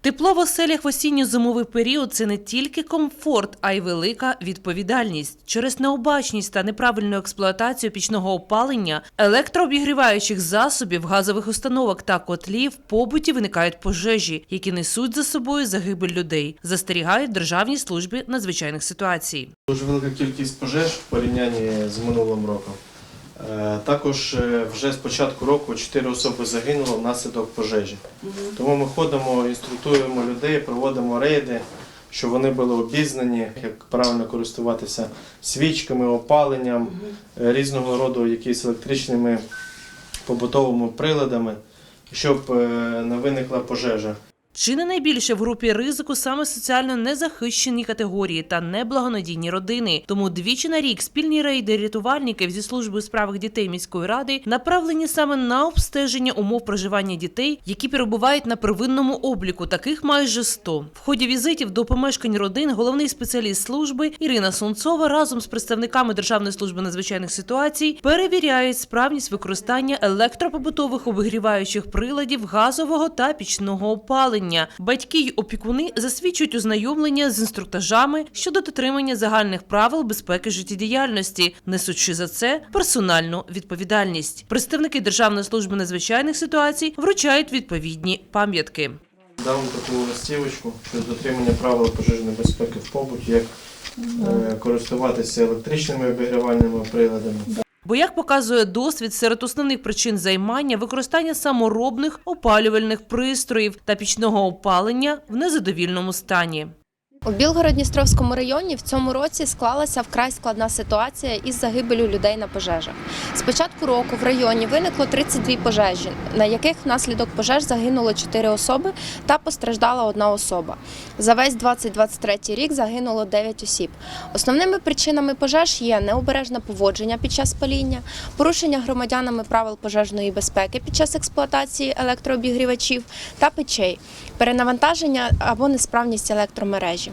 Тепло в оселях в осінньо-зимовий період це не тільки комфорт, а й велика відповідальність. Через необачність та неправильну експлуатацію пічного опалення, електрообігріваючих засобів, газових установок та котлів побуті виникають пожежі, які несуть за собою загибель людей, застерігають в Державній службі надзвичайних ситуацій. Дуже велика кількість пожеж в порівнянні з минулим роком. Е, Також е, вже з початку року 4 особи загинуло внаслідок пожежі. Тому ми ходимо, інструктуємо людей, проводимо рейди, щоб вони були обізнані, як правильно користуватися свічками, опаленням, е, різного роду якісь електричними побутовими приладами, щоб не виникла пожежа. Чи не найбільше в групі ризику саме соціально незахищені категорії та неблагонадійні родини? Тому двічі на рік спільні рейди рятувальників зі служби у справах дітей міської ради направлені саме на обстеження умов проживання дітей, які перебувають на первинному обліку. Таких майже 100. В ході візитів до помешкань родин головний спеціаліст служби Ірина Сунцова разом з представниками Державної служби надзвичайних ситуацій перевіряють справність використання електропобутових обігріваючих приладів газового та пічного опалення. Батьки й опікуни засвідчують ознайомлення з інструктажами щодо дотримання загальних правил безпеки життєдіяльності, несучи за це персональну відповідальність. Представники Державної служби надзвичайних ситуацій вручають відповідні пам'ятки. Дав вам таку листівочку щодо дотримання правил пожежної безпеки в побуті, як е, користуватися електричними обігрівальними приладами. Бо, як показує досвід, серед основних причин займання використання саморобних опалювальних пристроїв та пічного опалення в незадовільному стані. У Білгород-Дністровському районі в цьому році склалася вкрай складна ситуація із загибелю людей на пожежах. З початку року в районі виникло 32 пожежі, на яких внаслідок пожеж загинуло 4 особи та постраждала одна особа. За весь 2023 рік загинуло 9 осіб. Основними причинами пожеж є необережне поводження під час паління, порушення громадянами правил пожежної безпеки під час експлуатації електрообігрівачів та печей, перенавантаження або несправність електромережі.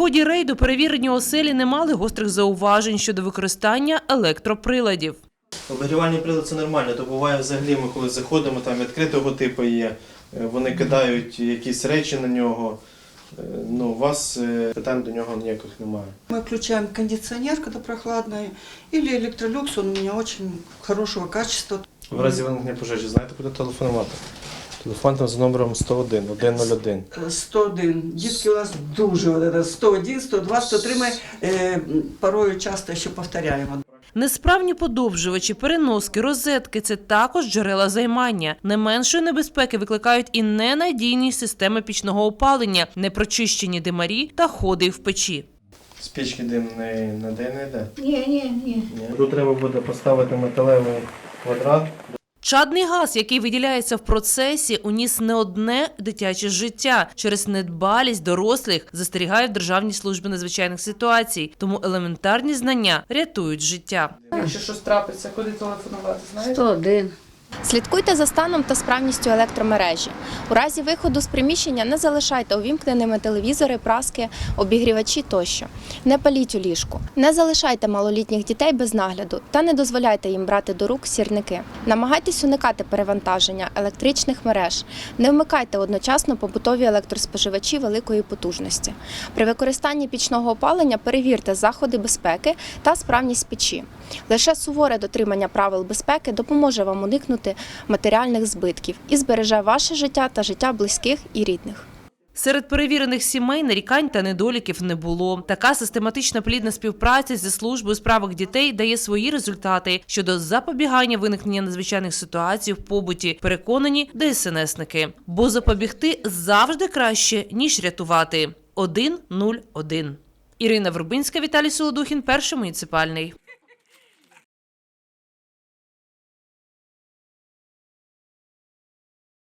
Ході рейду перевірені оселі не мали гострих зауважень щодо використання електроприладів. Обігрівальні прилади це нормально, то буває взагалі ми коли заходимо, там відкритого типу є, е, вони кидають якісь речі на нього. Е, Ну, у вас е, питань до нього ніяких немає. Мы включаем кондиционер, когда прохладно, или электролюкс, он у меня очень хорошего качества. В разі виникнення пожежі, знаєте, куди телефонувати? Телефон там за номером 101 101. Е, 101. Дітки у нас дуже вот это 101, 102, 103 ми е, порою часто ще повторяємо. Несправні подовжувачі, переноски, розетки це також джерела займання. Не меншої небезпеки викликають і ненадійні системи пічного опалення, непрочищені димарі та ходи в печі. Спічки дим не, де не йде. Ні, ні, ні. Тут треба буде поставити металевий квадрат. Чадний газ, який виділяється в процесі, уніс не одне дитяче життя через недбалість дорослих, застерігають в Державній службі надзвичайних ситуацій. Тому елементарні знання рятують життя. Якщо щось трапиться, куди телефонувати, знаєте? 101. Слідкуйте за станом та справністю електромережі. У разі виходу з приміщення не залишайте увімкненими телевізори, праски, обігрівачі тощо. Не паліть у ліжку. Не залишайте малолітніх дітей без нагляду та не дозволяйте їм брати до рук сірники. Намагайтесь уникати перевантаження електричних мереж. Не вмикайте одночасно побутові електроспоживачі великої потужності. При використанні пічного опалення перевірте заходи безпеки та справність печі. Лише суворе дотримання правил безпеки допоможе вам уникнути матеріальних збитків і збереже ваше життя та життя близьких і рідних. Серед перевірених сімей нарікань та недоліків не було. Така систематична плідна співпраця зі службою у справах дітей дає свої результати щодо запобігання виникнення надзвичайних ситуацій в побуті. Переконані ДСНСники. Бо запобігти завжди краще ніж рятувати. 1-0-1. Ірина Вербинська, Віталій Солодухін, перший муніципальний.